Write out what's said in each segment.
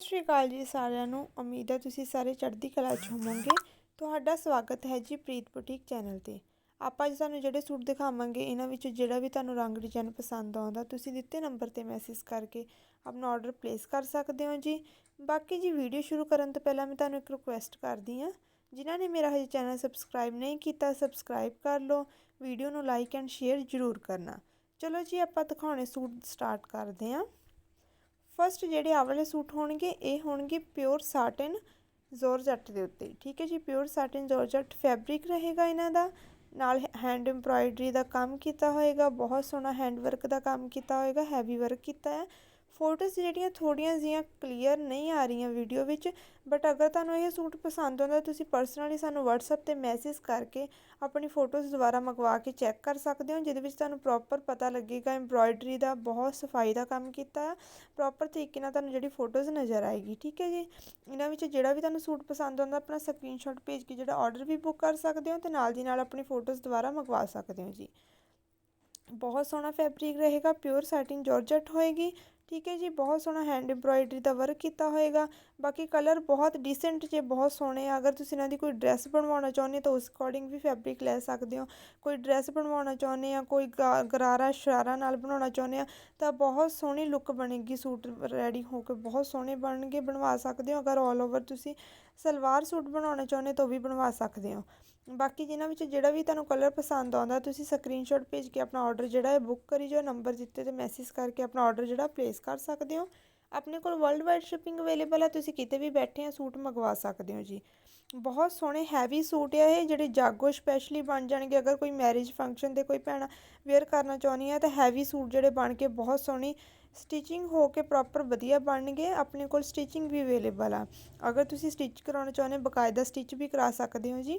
ਸਤਿ ਸ਼੍ਰੀ ਅਕਾਲ ਜੀ ਸਾਰਿਆਂ ਨੂੰ। ਉਮੀਦ ਹੈ ਤੁਸੀਂ ਸਾਰੇ ਚੜ੍ਹਦੀ ਕਲਾ 'ਚ ਹੋਵੋਗੇ। ਤੁਹਾਡਾ ਸਵਾਗਤ ਹੈ ਜੀ ਪ੍ਰੀਤ ਬੁਟੀਕ ਚੈਨਲ ਤੇ। ਆਪਾਂ ਅੱਜ ਤੁਹਾਨੂੰ ਜਿਹੜੇ ਸੂਟ ਦਿਖਾਵਾਂਗੇ, ਇਹਨਾਂ ਵਿੱਚੋਂ ਜਿਹੜਾ ਵੀ ਤੁਹਾਨੂੰ ਰੰਗ ਡਿਜ਼ਾਈਨ ਪਸੰਦ ਆਉਂਦਾ, ਤੁਸੀਂ ਦਿੱਤੇ ਨੰਬਰ ਤੇ ਮੈਸੇਜ ਕਰਕੇ ਆਪਣਾ ਆਰਡਰ ਪਲੇਸ ਕਰ ਸਕਦੇ ਹੋ ਜੀ। ਬਾਕੀ ਜੀ ਵੀਡੀਓ ਸ਼ੁਰੂ ਕਰਨ ਤੋਂ ਪਹਿਲਾਂ ਮੈਂ ਤੁਹਾਨੂੰ ਇੱਕ ਰਿਕੁਐਸਟ ਕਰਦੀ ਹਾਂ। ਜਿਨ੍ਹਾਂ ਨੇ ਮੇਰਾ ਹਜੇ ਚੈਨਲ ਸਬਸਕ੍ਰਾਈਬ ਨਹੀਂ ਕੀਤਾ ਸਬਸਕ੍ਰਾਈਬ ਕਰ ਲਓ। ਵੀਡੀਓ ਨੂੰ ਲਾਈਕ ਐਂਡ ਸ਼ੇਅਰ ਜ਼ਰੂਰ ਕਰਨਾ। ਚਲੋ ਜੀ, ਆਪਾਂ ਦਿਖਾਉਣੇ ਸੂਟ ਸਟਾਰਟ ਕਰਦੇ ਹਾਂ। ਫਸਟ ਜਿਹੜੇ ਆ ਵਾਲੇ ਸੂਟ ਹੋਣਗੇ, ਇਹ ਹੋਣਗੇ ਪਿਓਰ ਸਾਟਨ ਜ਼ੋਰਜੱਟ ਦੇ ਉੱਤੇ, ਠੀਕ ਹੈ ਜੀ? ਪਿਓਰ ਸਾਟਨ ਜ਼ੋਰਜੱਟ ਫੈਬਰਿਕ ਰਹੇਗਾ ਇਹਨਾਂ ਦਾ, ਨਾਲ ਹੈਂਡ ਐਮਬ੍ਰਾਇਡਰੀ ਦਾ ਕੰਮ ਕੀਤਾ ਹੋਏਗਾ, ਬਹੁਤ ਸੋਹਣਾ ਹੈਂਡ ਵਰਕ ਦਾ ਕੰਮ ਕੀਤਾ ਹੋਏਗਾ ਹੈਵੀ ਵਰਕ ਕੀਤਾ ਹੈ। ਫੋਟੋਜ਼ ਜਿਹੜੀਆਂ ਥੋੜੀਆਂ ਜੀਆਂ ਕਲੀਅਰ ਨਹੀਂ ਆ ਰਹੀਆਂ ਵੀਡੀਓ ਵਿੱਚ, ਬਟ ਅਗਰ ਤੁਹਾਨੂੰ ਇਹ ਸੂਟ ਪਸੰਦ ਆਉਂਦਾ, ਤੁਸੀਂ ਪਰਸਨਲੀ ਸਾਨੂੰ WhatsApp ਤੇ ਮੈਸੇਜ ਕਰਕੇ ਆਪਣੀ ਫੋਟੋਜ਼ ਦੁਬਾਰਾ ਮੰਗਵਾ ਕੇ ਚੈੱਕ ਕਰ ਸਕਦੇ ਹੋ, ਜਿਹਦੇ ਵਿੱਚ ਤੁਹਾਨੂੰ ਪ੍ਰੋਪਰ ਪਤਾ ਲੱਗੇਗਾ ਐਮਬ੍ਰੋਇਡਰੀ ਦਾ ਬਹੁਤ ਸਫ਼ਾਈ ਦਾ ਕੰਮ ਕੀਤਾ ਹੈ ਪ੍ਰੋਪਰ ਤਰੀਕੇ ਨਾਲ ਤੁਹਾਨੂੰ ਜਿਹੜੀ ਫੋਟੋਜ਼ ਨਜ਼ਰ ਆਏਗੀ, ਠੀਕ ਹੈ ਜੀ? ਇਹਨਾਂ ਵਿੱਚ ਜਿਹੜਾ ਵੀ ਤੁਹਾਨੂੰ ਸੂਟ ਪਸੰਦ ਆਉਂਦਾ, ਆਪਣਾ ਸਕਰੀਨਸ਼ਾਟ ਭੇਜ ਕੇ ਜਿਹੜਾ ਆਰਡਰ ਵੀ ਬੁੱਕ ਕਰ ਸਕਦੇ ਹੋ ਤੇ ਨਾਲ ਦੀ ਨਾਲ ਆਪਣੀ ਫੋਟੋਜ਼ ਦੁਬਾਰਾ ਮੰਗਵਾ ਸਕਦੇ ਹੋ ਜੀ। ਬਹੁਤ ਸੋਹਣਾ ਫੈਬਰਿਕ ਰਹੇਗਾ ਪਿਓਰ ਸੈਟਿਨ ਜਾਰਜਟ ਹੋਏਗੀ ਠੀਕ ਹੈ ਜੀ, ਬਹੁਤ ਸੋਹਣਾ ਹੈਂਡ ਐਮਬ੍ਰੋਇਡਰੀ ਦਾ ਵਰਕ ਕੀਤਾ ਹੋਏਗਾ। ਬਾਕੀ ਕਲਰ ਬਹੁਤ ਡੀਸੈਂਟ ਜੇ ਬਹੁਤ ਸੋਹਣੇ ਆ, ਅਗਰ ਤੁਸੀਂ ਇਹਨਾਂ ਦੀ ਕੋਈ ਡਰੈਸ ਬਣਵਾਉਣਾ ਚਾਹੁੰਦੇ ਤਾਂ ਉਸ ਅਕੋਰਡਿੰਗ ਵੀ ਫੈਬਰਿਕ ਲੈ ਸਕਦੇ ਹੋ। ਕੋਈ ਡਰੈਸ ਬਣਵਾਉਣਾ ਚਾਹੁੰਦੇ ਆ, ਕੋਈ ਗਰਾਰਾ, ਸ਼ਰਾਰਾ ਨਾਲ ਬਣਾਉਣਾ ਚਾਹੁੰਦੇ ਆ, ਤਾਂ ਬਹੁਤ ਸੋਹਣੀ ਲੁੱਕ ਬਣੇਗੀ, ਸੂਟ ਰੈਡੀ ਹੋ ਕੇ ਬਹੁਤ ਸੋਹਣੇ ਬਣਨਗੇ, ਬਣਵਾ ਸਕਦੇ ਹੋ। ਅਗਰ ਆਲ ਓਵਰ ਤੁਸੀਂ ਸਲਵਾਰ ਸੂਟ ਬਣਾਉਣਾ ਚਾਹੁੰਦੇ ਤਾਂ ਉਹ ਵੀ ਬਣਵਾ ਸਕਦੇ ਹੋ। ਬਾਕੀ ਜਿਨ੍ਹਾਂ ਵਿੱਚ ਜਿਹੜਾ ਵੀ ਤੁਹਾਨੂੰ ਕਲਰ ਪਸੰਦ ਆਉਂਦਾ, ਤੁਸੀਂ ਸਕਰੀਨਸ਼ਾਟ ਭੇਜ ਕੇ ਆਪਣਾ ਆਰਡਰ ਜਿਹੜਾ ਹੈ ਬੁੱਕ ਕਰੀ ਜੋ ਨੰਬਰ ਦਿੱਤੇ ਤੇ ਮੈਸੇਜ ਕਰਕੇ ਆਪਣਾ ਆਰਡਰ ਜਿਹੜਾ ਪਲੇਸ ਕਰ ਸਕਦੇ ਹੋ। ਆਪਣੇ ਕੋਲ ਵਰਲਡ ਵਾਈਡ ਸ਼ਿਪਿੰਗ ਅਵੇਲੇਬਲ ਹੈ, ਤੁਸੀਂ ਕਿਤੇ ਵੀ ਬੈਠੇ ਆ, ਸੂਟ ਮੰਗਵਾ ਸਕਦੇ ਹੋ ਜੀ। ਬਹੁਤ ਸੋਹਣੇ ਹੈਵੀ ਸੂਟ ਆ ਇਹ, ਜਿਹੜੇ ਜਾਗੋ ਸਪੈਸ਼ਲੀ ਬਣ ਜਾਣਗੇ। ਅਗਰ ਕੋਈ ਮੈਰਿਜ ਫੰਕਸ਼ਨ ਤੇ ਕੋਈ ਭੈਣ ਵੇਅਰ ਕਰਨਾ ਚਾਹੁੰਦੀ ਹੈ, ਤਾਂ ਹੈਵੀ ਸੂਟ ਜਿਹੜੇ ਬਣ ਕੇ ਬਹੁਤ ਸੋਹਣੀ ਸਟਿਚਿੰਗ ਹੋ ਕੇ ਪ੍ਰੋਪਰ ਵਧੀਆ ਬਣਨਗੇ। ਆਪਣੇ ਕੋਲ ਸਟਿਚਿੰਗ ਵੀ ਅਵੇਲੇਬਲ ਆ। ਅਗਰ ਤੁਸੀਂ ਸਟਿਚ ਕਰਾਉਣਾ ਚਾਹੁੰਦੇ ਬਕਾਇਦਾ ਸਟਿਚ ਵੀ ਕਰਾ ਸਕਦੇ ਹੋ ਜੀ।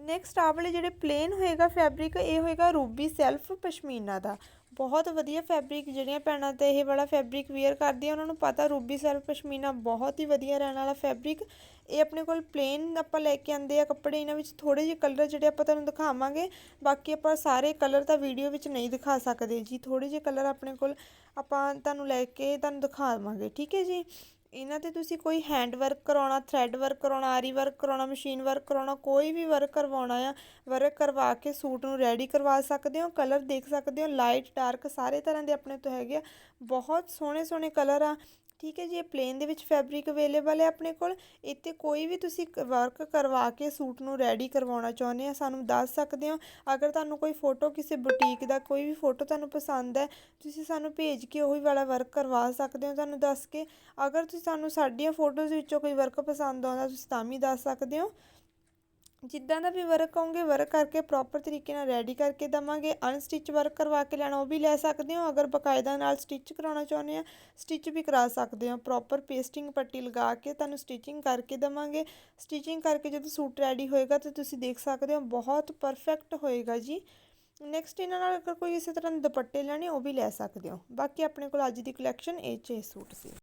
ਨੈਕਸਟ ਆ ਵਾਲੇ ਜਿਹੜੇ ਪਲੇਨ ਹੋਏਗਾ ਫੈਬਰਿਕ ਇਹ ਹੋਏਗਾ ਰੂਬੀ ਸੈਲਫ ਪਸ਼ਮੀਨਾ ਦਾ। ਬਹੁਤ ਵਧੀਆ ਫੈਬਰਿਕ ਜਿਹੜੀਆਂ ਭੈਣਾਂ ਤੇ ਇਹ ਵਾਲਾ ਫੈਬਰਿਕ ਵੇਅਰ ਕਰਦੀਆਂ, ਉਹਨਾਂ ਨੂੰ ਪਤਾ ਰੂਬੀ ਸੈਲਫ ਪਸ਼ਮੀਨਾ ਬਹੁਤ ਹੀ ਵਧੀਆ ਰਹਿਣ ਵਾਲਾ ਫੈਬਰਿਕ ਇਹ ਆਪਣੇ ਕੋਲ ਪਲੇਨ ਆਪਾਂ ਲੈ ਕੇ ਆਂਦੇ ਆ ਕੱਪੜੇ, ਇਹਨਾਂ ਵਿੱਚ ਥੋੜੇ ਜਿਹੇ ਕਲਰ ਜਿਹੜੇ ਆਪਾਂ ਤੁਹਾਨੂੰ ਦਿਖਾਵਾਂਗੇ। ਬਾਕੀ ਆਪਾਂ ਸਾਰੇ ਕਲਰ ਤਾਂ ਵੀਡੀਓ ਵਿੱਚ ਨਹੀਂ ਦਿਖਾ ਸਕਦੇ ਜੀ ਥੋੜੇ ਜਿਹੇ ਕਲਰ ਆਪਣੇ ਕੋਲ ਆਪਾਂ ਤੁਹਾਨੂੰ ਲੈ ਕੇ ਤੁਹਾਨੂੰ ਦਿਖਾਵਾਂਗੇ, ਠੀਕ ਹੈ ਜੀ? ਇਹਨਾਂ ਤੇ ਤੁਸੀਂ ਕੋਈ ਹੈਂਡ ਵਰਕ ਕਰਾਉਣਾ ਥਰੈਡ ਵਰਕ ਕਰਾਉਣਾ, ਆਰੀ ਵਰਕ ਕਰਾਉਣਾ ਮਸ਼ੀਨ ਵਰਕ ਕਰਾਉਣਾ, ਕੋਈ ਵੀ ਵਰਕ ਕਰਵਾਉਣਾ ਆ ਵਰਕ ਕਰਵਾ ਕੇ ਸੂਟ ਨੂੰ ਰੈਡੀ ਕਰਵਾ ਸਕਦੇ ਹੋ ਕਲਰ ਦੇਖ ਸਕਦੇ ਹੋ ਲਾਈਟ ਡਾਰਕ ਸਾਰੇ ਤਰ੍ਹਾਂ ਦੇ ਆਪਣੇ ਤੋਂ ਹੈਗੇ ਆ। ਬਹੁਤ ਸੋਹਣੇ ਸੋਹਣੇ ਕਲਰ ਆ। ਠੀਕ ਹੈ ਜੀ, ਇਹ ਪਲੇਨ ਦੇ ਵਿੱਚ ਫੈਬਰਿਕ ਅਵੇਲੇਬਲ ਹੈ ਆਪਣੇ ਕੋਲ। ਇੱਥੇ ਕੋਈ ਵੀ ਤੁਸੀਂ ਵਰਕ ਕਰਵਾ ਕੇ ਸੂਟ ਨੂੰ ਰੈਡੀ ਕਰਵਾਉਣਾ ਚਾਹੁੰਦੇ ਆ, ਸਾਨੂੰ ਦੱਸ ਸਕਦੇ ਹੋ। ਅਗਰ ਤੁਹਾਨੂੰ ਕੋਈ ਫੋਟੋ ਕਿਸੇ ਬੁਟੀਕ ਦਾ, ਕੋਈ ਵੀ ਫੋਟੋ ਤੁਹਾਨੂੰ ਪਸੰਦ ਹੈ, ਤੁਸੀਂ ਸਾਨੂੰ ਭੇਜ ਕੇ ਉਹੀ ਵਾਲਾ ਵਰਕ ਕਰਵਾ ਸਕਦੇ ਹੋ, ਤੁਹਾਨੂੰ ਦੱਸ ਕੇ। ਅਗਰ ਤੁਸੀਂ ਸਾਨੂੰ ਸਾਡੀਆਂ ਫੋਟੋਜ਼ ਵਿੱਚੋਂ ਕੋਈ ਵਰਕ ਪਸੰਦ ਆਉਂਦਾ, ਤੁਸੀਂ ਤਾਂ ਵੀ ਦੱਸ ਸਕਦੇ ਹੋ। ਜਿੱਦਾਂ ਦਾ ਵੀ ਵਰਕ ਕਹੋਗੇ ਵਰਕ ਕਰਕੇ ਪ੍ਰੋਪਰ ਤਰੀਕੇ ਨਾਲ ਰੈਡੀ ਕਰਕੇ ਦਵਾਂਗੇ। ਅਨਸਟਿਚ ਵਰਕ ਕਰਵਾ ਕੇ ਲੈਣਾ, ਉਹ ਵੀ ਲੈ ਸਕਦੇ ਹੋ। ਅਗਰ ਬਕਾਇਦਾ ਨਾਲ ਸਟਿਚ ਕਰਾਉਣਾ ਚਾਹੁੰਦੇ ਆ ਸਟਿਚ ਵੀ ਕਰਾ ਸਕਦੇ ਹੋ। ਪ੍ਰੋਪਰ ਪੇਸਟਿੰਗ ਪੱਟੀ ਲਗਾ ਕੇ ਤੁਹਾਨੂੰ ਸਟਿਚਿੰਗ ਕਰਕੇ ਦਵਾਂਗੇ। ਸਟਿਚਿੰਗ ਕਰਕੇ ਜਦੋਂ ਸੂਟ ਰੈਡੀ ਹੋਏਗਾ, ਤਾਂ ਤੁਸੀਂ ਦੇਖ ਸਕਦੇ ਹੋ, ਬਹੁਤ ਪਰਫੈਕਟ ਹੋਏਗਾ ਜੀ। ਨੈਕਸਟ ਇਹਨਾਂ ਨਾਲ ਅਗਰ ਕੋਈ ਇਸੇ ਤਰ੍ਹਾਂ ਦੇ ਦੁਪੱਟੇ ਲੈਣੇ, ਉਹ ਵੀ ਲੈ ਸਕਦੇ ਹੋ। ਬਾਕੀ ਆਪਣੇ ਕੋਲ ਅੱਜ ਦੀ ਕਲੈਕਸ਼ਨ ਇਹ 'ਚ ਸੂਟ ਸੀ।